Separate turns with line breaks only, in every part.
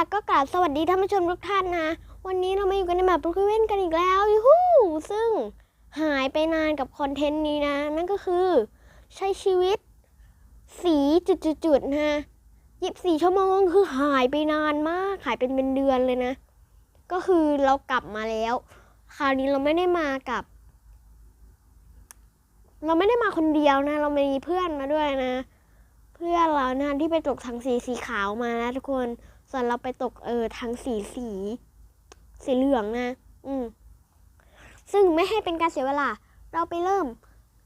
ล่ะก็กราบสวัสดีท่านผู้ชมทุกท่านนะ วันนี้เรามาอยู่กันในแมปบรูคเวนกันอีกแล้วยูฮูซึ่งหายไปนานกับคอนเทนต์นี้นะ นั่นก็คือ ใช้ชีวิต สีจุดๆนะยิบสี่ชั่วโมงคือหายไปนานมาก หายเป็นเป็นเดือนเลยนะ ก็คือเรากลับมาแล้ว คราวนี้เราไม่ได้มากับ เราไม่ได้มาคนเดียวนะ เรามีเพื่อนมาด้วยนะ เพื่อนเรานะที่ไปตกทางสีสีขาวมานะทุกคน ส่วนเราไปตกเออทางสีสี สีเหลืองนะ อืม ซึ่งไม่ให้เป็นการเสียเวลา เราไปเริ่ม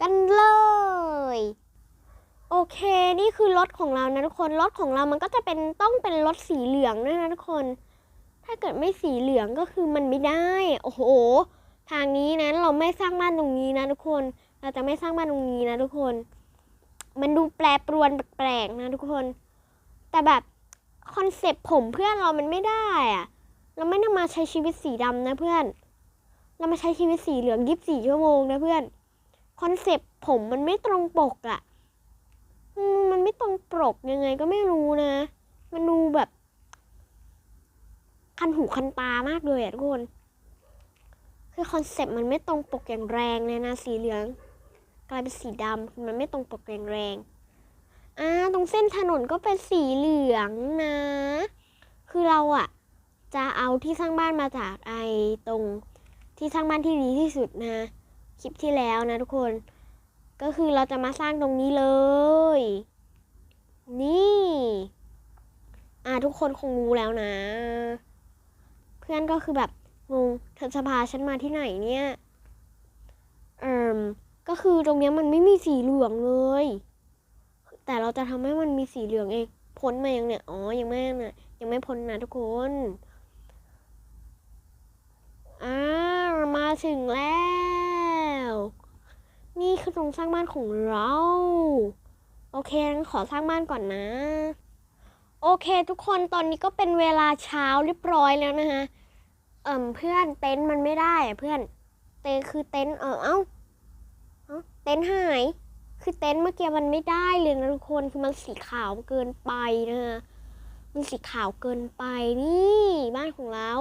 กันเลย โอเค นี่คือรถของเรานะทุกคน รถของเรามันก็จะเป็นต้องเป็นรถสีเหลืองด้วยนะทุกคน ถ้าเกิดไม่สีเหลืองก็คือมันไม่ได้ โอ้โห ทางนี้นะเราไม่สร้างบ้านตรงนี้นะทุกคน เราจะไม่สร้างบ้านตรงนี้นะทุกคน มันดูแปรปรวนแปลกๆนะทุกคน แต่แบบ คอนเซปต์ผมเพื่อนเรามันไม่ได้อะเราไม่ได้มาใช้ชีวิตสีดำนะเพื่อน เรามาใช้ชีวิตสีเหลืองยีิบสี่ชั่วโมงนะเพื่อน คอนเซปต์ผมมันไม่ตรงปกอะมันไม่ตรงปกยังไงก็ไม่รู้นะ มันดูแบบ คันหูคันตามากเลยอะทุกคน คือคอนเซปต์มันไม่ตรงปกอย่างแรงเลยนะสีเหลือง กลายเป็นสีดำมันไม่ตรงปกแรง อ่าตรงเส้นถนนก็เป็นสีเหลืองนะ คือเราอะจะเอาที่สร้างบ้านมาจากไอ้ตรงที่สร้างบ้านที่ดีที่สุดนะ คลิปที่แล้วนะทุกคน ก็คือเราจะมาสร้างตรงนี้เลย นี่ อ่าทุกคนคงรู้แล้วนะ เพื่อนก็คือแบบงงเธอจะพาฉันมาที่ไหนเนี่ย เอ่มก็คือตรงเนี้ยมันไม่มีสีเหลืองเลย แต่เราจะทำให้มันมีสีเหลืองเองพ้นมายังเนี่ย อ๋อ ยังไม่นะยังไม่พ้นนะทุกคน อ่า มาถึงแล้ว นี่คือตรงสร้างบ้านของเรา โอเคงั้นขอสร้างบ้านก่อนนะ โอเค ทุกคน ตอนนี้ก็เป็นเวลาเช้าเรียบร้อยแล้วนะคะเอ่มเพื่อนเต็นท์มันไม่ได้อะเพื่อน เตคือเต็นท์เออเอ้เอ้าเต็นท์หาย คือเต็นท์เมื่อกี้มันไม่ได้เลยนะทุกคนคือมันสีขาวเกินไปนะฮะมันสีขาวเกินไปนี่บ้านของเรา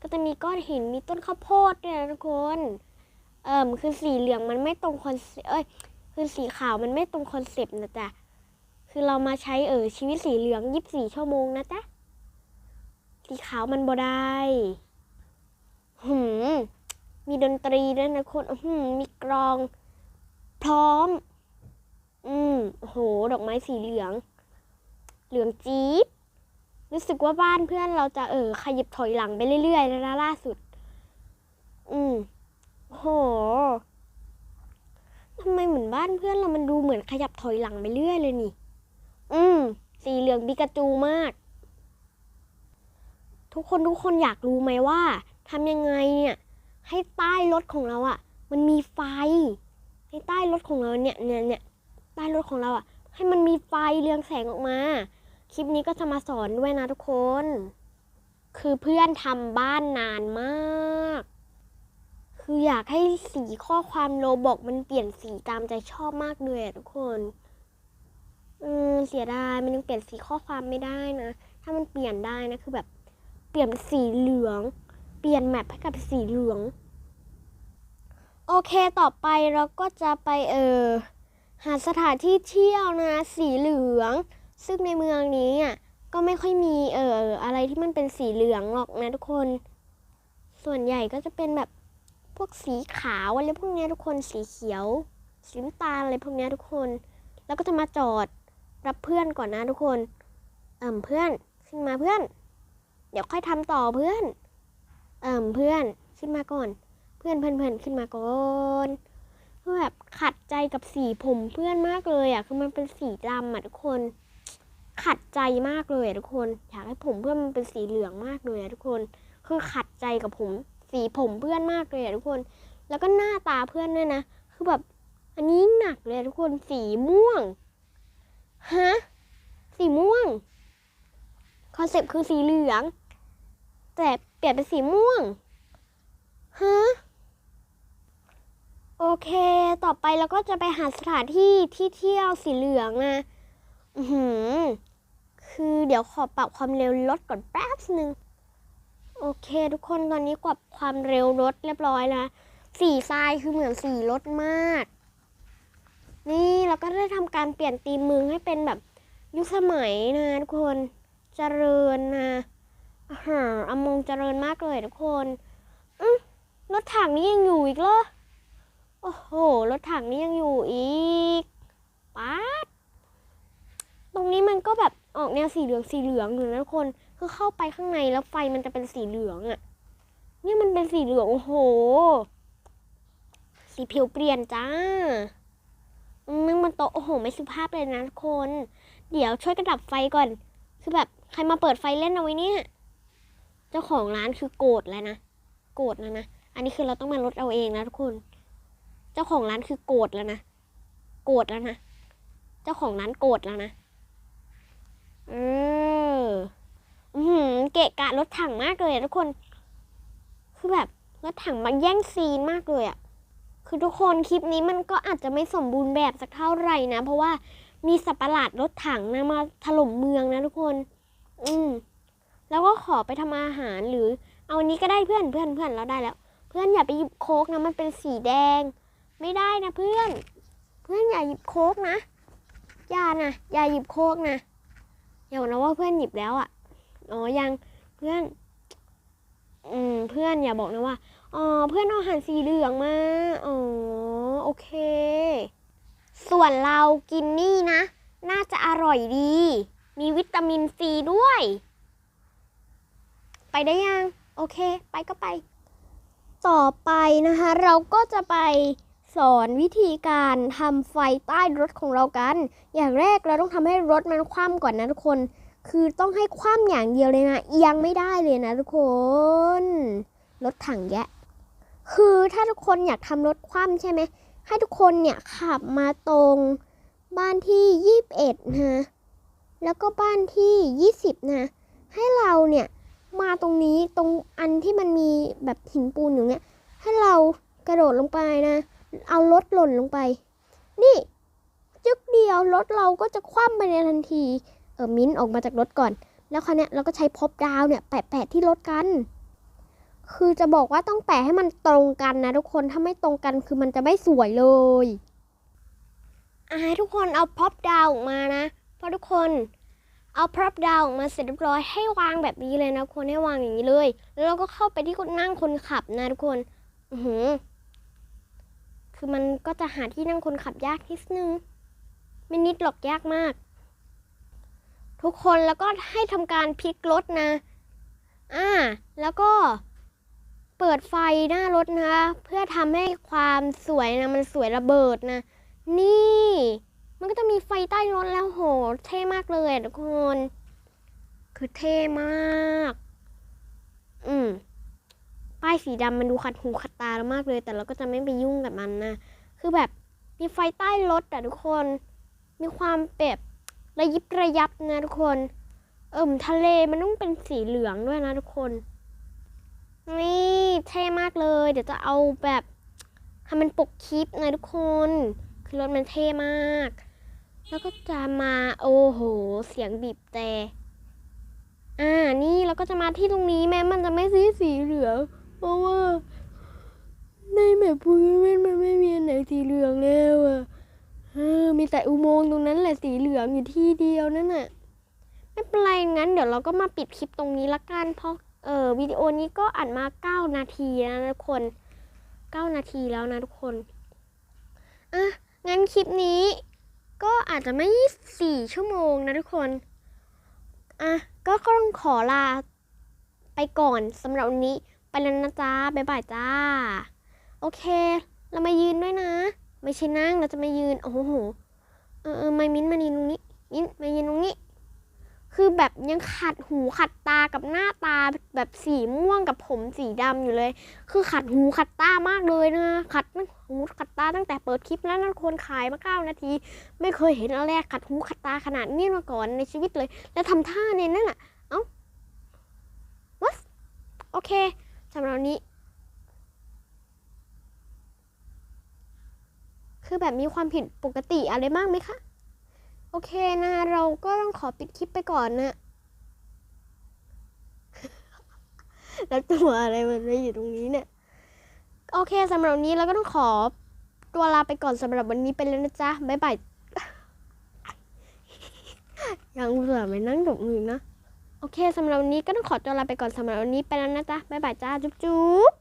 ก็จะมีก้อนหินมีต้นข้าวโพดด้วยนะทุกคนเอ่มคือสีเหลืองมันไม่ตรงคอนเซปต์เอ้ยคือสีขาวมันไม่ตรงคอนเซปต์นะจ๊ะคือเรามาใช้เออชีวิตสีเหลืองยีิบสี่ชั่วโมงนะจ๊ะสีขาวมันบ่ได้หืมมีดนตรีด้วยนะคนอื้อหืมมีกรอง พร้อม อืมโอ้โห ดอกไม้ สีเหลือง เหลืองจี๊ดรู้สึกว่าบ้านเพื่อนเราจะเออขยับถอยหลังไปเรื่อยๆแล้วนะล่าสุด อืมโอ้โหทำไมเหมือนบ้านเพื่อนเรามันดูเหมือนขยับถอยหลังไปเรื่อยเลยนี่ อืม สีเหลืองบิกาจูมาก ทุกคนทุกคนอยากรู้ไหมว่าทำยังไงเนี่ย ให้ใต้รถของเราอะ่ะ มันมีไฟ ให้ใต้รถของเราเนี่ยเนี่ยเนี่ยใต้รถของเราอะ่ะ ให้มันมีไฟเรืองแสงออกมา คลิปนี้ก็จะมาสอนด้วยนะทุกคน คือเพื่อนทำบ้านนานมาก คืออยากให้สีข้อความโลบอกมันเปลี่ยนสีตามใจชอบมากเลยทุกคนอืมเสียดายมันยังเปลี่ยนสีข้อความไม่ได้นะ ถ้ามันเปลี่ยนได้นะคือแบบ เปลี่ยนเป็นสีเหลือง เปลี่ยนแมปให้กับสีเหลือง โอเคต่อไปเราก็จะไปเออ หาสถานที่เที่ยวนะสีเหลือง ซึ่งในเมืองนี้อะก็ไม่ค่อยมีเอออะไรที่มันเป็นสีเหลืองหรอกนะทุกคน ส่วนใหญ่ก็จะเป็นแบบพวกสีขาวอะไรพวกเนี้ยทุกคนสีเขียว สีน้ำตาลอะไรพวกเนี้ยทุกคน แล้วก็จะมาจอดรับเพื่อนก่อนนะทุกคนเอ่มเพื่อนขึ้นมาเพื่อน เดี๋ยวค่อยทำต่อเพื่อน เอ่มเพื่อนขึ้นมาก่อน เพื่อนเพื่อนเพื่อนขึ้นมาก่อน คือแบบขัดใจกับสีผมเพื่อนมากเลยอะ คือมันเป็นสีดำอะทุกคน ขัดใจมากเลยอะทุกคน อยากให้ผมเพื่อนมันเป็นสีเหลืองมากเลยอะทุกคน คือขัดใจกับผมสีผมเพื่อนมากเลยอะทุกคน แล้วก็หน้าตาเพื่อนด้วยนะ คือแบบอันนี้หนักเลยทุกคน สีม่วง ฮะ สีม่วง คอนเซปต์คือสีเหลือง แต่เปลี่ยนเป็นสีม่วง ฮะ เค ต่อไปเราก็จะไปหาสถานที่ที่เที่ยวสีเหลืองนะอือหือคือเดี๋ยวขอปรับความเร็วรถก่อนแป๊บหนึ่งโอเคทุกคนตอนนี้ปรับความเร็วรถเรียบร้อยแล้วสีทรายคือเหมือนสีรถมาก นี่เราก็ได้ทำการเปลี่ยนตีมเมืองให้เป็นแบบยุคสมัยนะทุกคนเจริญนะอาหารอมงเจริญมากเลยทุกคน อือรถถังนี้ยังอยู่อีกเหรอ โอ้โห รถถังนี้ยังอยู่อีกป๊าดตรงนี้มันก็แบบออกแนวสีเหลืองสีเหลืองอยู่นะทุกคน คือเข้าไปข้างในแล้วไฟมันจะเป็นสีเหลืองอะเนี่มันเป็นสีเหลือง โอ้โห สีผิวเปลี่ยนจ้านั่งบนโต๊ะโอ้โห ไม่สุภาพเลยนะทุกคน เดี๋ยวช่วยกันดับไฟก่อน คือแบบใครมาเปิดไฟเล่นเอาไว้เนี่ย เจ้าของร้านคือโกรธแล้วนะ โกรธแล้วนะ อันนี้คือเราต้องมาลดเอาเองนะทุกคน จ้าของร้านคือโกรธแล้วนะ โกรธแล้วนะ เจ้าของร้านโกรธแล้วนะ เออ อือหือเกะกะรถถังมากเลยทุกคน คือแบบรถถังมาแย่งซีนมากเลยอะคือทุกคนคลิปนี้มันก็อาจจะไม่สมบูรณ์แบบสักเท่าไหร่นะ เพราะว่ามีสัตว์ประหลาดรถถังนะมาถล่มเมืองนะทุกคน อืม แล้วก็ขอไปทำอาหารหรือ เอาอันนี้ก็ได้เพื่อนเพื่อนเพื่อนเราได้แล้ว เพื่อนอย่าไปหยิบโค้กนะมันเป็นสีแดง ไม่ได้นะเพื่อน เพื่อนอย่าหยิบโค้กนะ อย่านะอย่าหยิบโค้กนะอย่าบอกนะว่าเพื่อนหยิบแล้วอะ่ะอ๋อยังเพื่อน อืมเพื่อนอย่าบอกนะว่าอ๋อเพื่อนเอาอาหารสีเหลืองมาอ๋อโอเค ส่วนเรากินนี่นะ น่าจะอร่อยดี มีวิตามินซีด้วย ไปได้ยัง โอเค ไปก็ไป ต่อไปนะคะ เราก็จะไป สอนวิธีการทำไฟใต้รถของเรากัน อย่างแรกเราต้องทำให้รถมันคว่ำก่อนนะทุกคน คือต้องให้คว่ำอย่างเดียวเลยนะเอียงไม่ได้เลยนะทุกคนรถถังแยะ คือถ้าทุกคนอยากทำรถคว่ำใช่ไหมให้ทุกคนเนี่ยขับมาตรงบ้านที่ 21นะแล้วก็บ้านที่ 20 นะ ให้เราเนี่ยมาตรงนี้ตรงอันที่มันมีแบบหินปูนอยู่เนี่ย ให้เรากระโดดลงไปนะ เอารถหล่นลงไป นี่ จึกเดียวรถเราก็จะคว่ำไปในทันที เออมิ้นออกมาจากรถก่อน แล้วคราวเนี้ยเราก็ใช้พบดาวเนี่ยแปะแปะที่รถกัน คือจะบอกว่าต้องแปะให้มันตรงกันนะทุกคนถ้าไม่ตรงกันคือมันจะไม่สวยเลยอะให้ทุกคนเอาพร็อพดาวออกมานะเพราะทุกคนเอาพร็อพดาวออกมาเสร็จเรียบร้อยให้วางแบบนี้เลยนะทุกคนให้วางอย่างนี้เลย แล้วเราก็เข้าไปที่คนนั่งคนขับนะทุกคน อือหือ คือมันก็จะหาที่นั่งคนขับยากนิดนึง ไม่นิดหรอกยากมาก ทุกคนแล้วก็ให้ทำการพลิกรถนะ อ่า แล้วก็เปิดไฟหน้ารถนะ เพื่อทำให้ความสวยนะ มันสวยระเบิดนะ นี่ มันก็จะมีไฟใต้รถแล้วโห เท่มากเลยทุกคน คือเท่มาก อืม ป้ายสีดำมันดูขัดหูขัดตาเรามากเลย แต่เราก็จะไม่ไปยุ่งกับมันนะ คือแบบมีไฟใต้รถอะทุกคน มีความแบบระยิบระยับนะทุกคน เอิ่มทะเลมันต้องเป็นสีเหลืองด้วยนะทุกคน นี่เท่มากเลย เดี๋ยวจะเอาแบบทำเป็นปกคลิปนะทุกคน คือรถมันเท่มาก แล้วก็จะมาโอ้โห เสียงบีบแต่อ่า นี่เราก็จะมาที่ตรงนี้แม้มันจะไม่สีสีเหลือง เพราะว่าในแมปพูมันมันไม่มีอันไหนสีเหลืองแล้วอะเออมีแต่อุโมงค์ตรงนั้นแหละสีเหลืองอยู่ที่เดียวนั่นน่ะไม่เป็นไรงั้นเดี๋ยวเราก็มาปิดคลิปตรงนี้ละกันเพราะเออวิดีโอนี้ก็อัดมา 9 นาทีนะทุกคน 9 นาทีแล้วนะทุกคนอะงั้นคลิปนี้ก็อาจจะไม่ 4 ชั่วโมงนะทุกคนอะก็ต้องขอลาไปก่อนสำหรับวันนี้ ไปแล้วนะจ๊ะบ๊ายบายจ้า โอเค เรามายืนด้วยนะ ไม่ใช่นั่งเราจะมายืน โอ้โห เออเออไม่มิ้นมายืนตรงนี้ มิ้นมายืนตรงนี้ คือแบบยังขัดหูขัดตากับหน้าตาแบบสีม่วงกับผมสีดำอยู่เลย คือขัดหูขัดตามากเลยนะ ขัดหูขัดตาตั้งแต่เปิดคลิปแล้วนั่นคนขายมาเก้านาที ไม่เคยเห็นอะไรขัดหูขัดตาขนาดนี้มาก่อนในชีวิตเลย แล้วทำท่าเนี่ยนั่นแหละเอ้าวัสโอเค สำหรับนี้ คือแบบมีความผิดปกติอะไรบ้างไหมคะ โอเคนะ เราก็ต้องขอปิดคลิปไปก่อนนะ แล้วตัวอะไรมันไม่อยู่ตรงนี้เนี่ย โอเคสำหรับนนี้เราก็ต้องขอตัวลาไปก่อนสำหรับวันนี้ไปแล้วนะจ๊ะ บ๊ายบาย ยังเผื่อไม่นั่งดกมือนะ โอเคสำหรับวันนี้ก็ต้องขอตัวลาไปก่อนสำหรับวันนี้ไปแล้วนะจ๊ะบ๊ายบายจ้าจุ๊บจุ๊บ